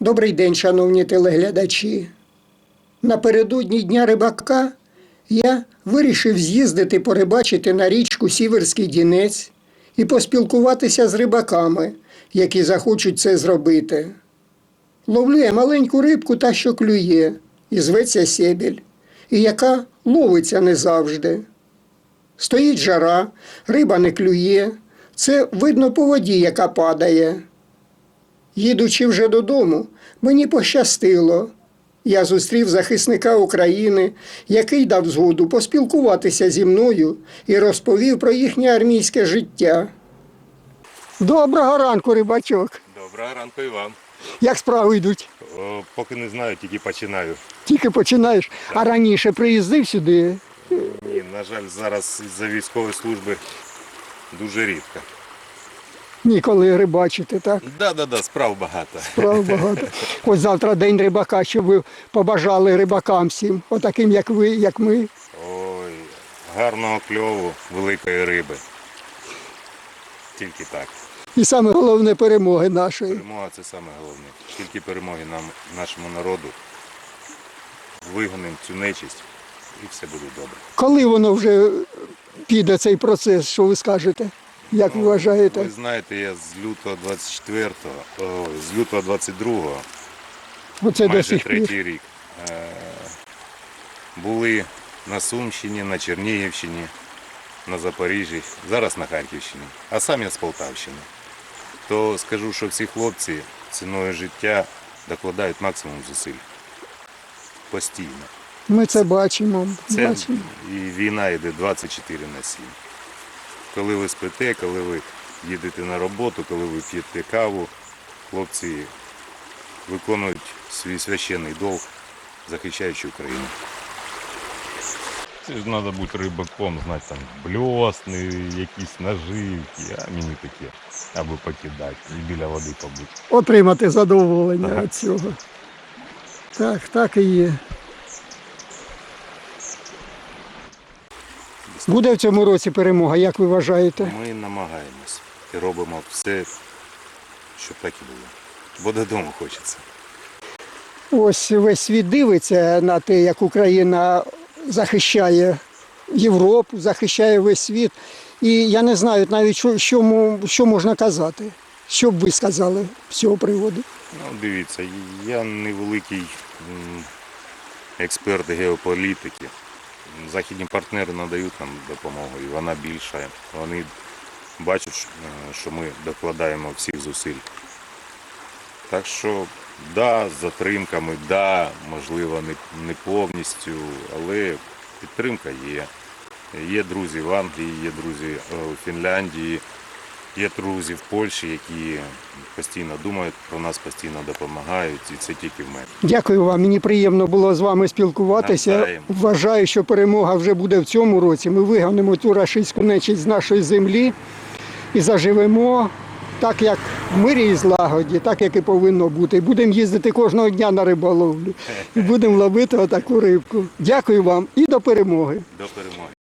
Добрий день, шановні телеглядачі. Напередодні Дня рибака я вирішив з'їздити порибачити на річку Сіверський Дінець і поспілкуватися з рибаками, які захочуть це зробити. Ловлю я маленьку рибку та що клює, і зветься сєбіль, і яка ловиться не завжди. Стоїть жара, риба не клює, це видно по воді, яка падає. Їдучи вже додому, мені пощастило. Я зустрів захисника України, який дав згоду поспілкуватися зі мною і розповів про їхнє армійське життя. Доброго ранку, рибачок. Доброго ранку і вам. Як справи йдуть? О, поки не знаю, тільки починаю. Тільки починаєш, а раніше приїздив сюди. Ні, на жаль, зараз із-за військової служби дуже рідко. Ніколи рибачити, так? Да, да, да, справ багато. Справ багато. Ось завтра день рибака, щоб ви побажали рибакам всім, отаким, як ви, як ми. Ой, гарного кльову, великої риби. Тільки так. І саме головне перемоги нашої. Перемога це саме головне. Тільки перемоги нам, нашому народу. Вигонимо цю нечисть і все буде добре. Коли воно вже піде цей процес, що ви скажете? Як ви вважаєте? Ви знаєте, я з лютого 24-го, з лютого 22-го Оце до майже сих пір. третій рік. Е, Були на Сумщині, на Чернігівщині, на Запоріжжі, зараз на Харківщині, а сам я з Полтавщини. То скажу, що всі хлопці ціною життя докладають максимум зусиль. Постійно. Ми це бачимо. Це бачимо. і війна йде 24 на 7. Коли ви спите, коли ви їдете на роботу, коли ви п'єте каву, хлопці виконують свій священний долг, захищаючи Україну. Це ж треба бути рибаком, знати там бльосни, якісь наживки, а мені таке, аби покидати і біля води побути. Отримати задоволення Ага. від цього. Так, так і є. Буде в цьому році перемога, як ви вважаєте? Ми намагаємось і робимо все, щоб так і було. Бо додому хочеться. Ось весь світ дивиться на те, як Україна захищає Європу, захищає весь світ. І я не знаю навіть, що, що, що можна казати. Що б ви сказали з цього приводу? Ну, дивіться, я невеликий м, експерт геополітики. Західні партнери надають нам допомогу, і вона більша. Вони бачать, що- е, ми докладаємо всіх зусиль. Так що, да, з затримками, да, можливо, не, не повністю, але підтримка є. Є друзі в Англії, є друзі е, у Фінляндії, є друзі в Польщі, які постійно думають про нас, постійно допомагають, і це тільки в мене. Дякую вам. Мені приємно було з вами спілкуватися. Вважаю, що перемога вже буде в цьому році. Ми вигонимо цю рашистську нечисть з нашої землі і заживемо так, як в мирі і злагоді, так як і повинно бути. І Будемо їздити кожного дня на риболовлю. І будемо ловити отаку рибку. Дякую вам і до перемоги. До перемоги.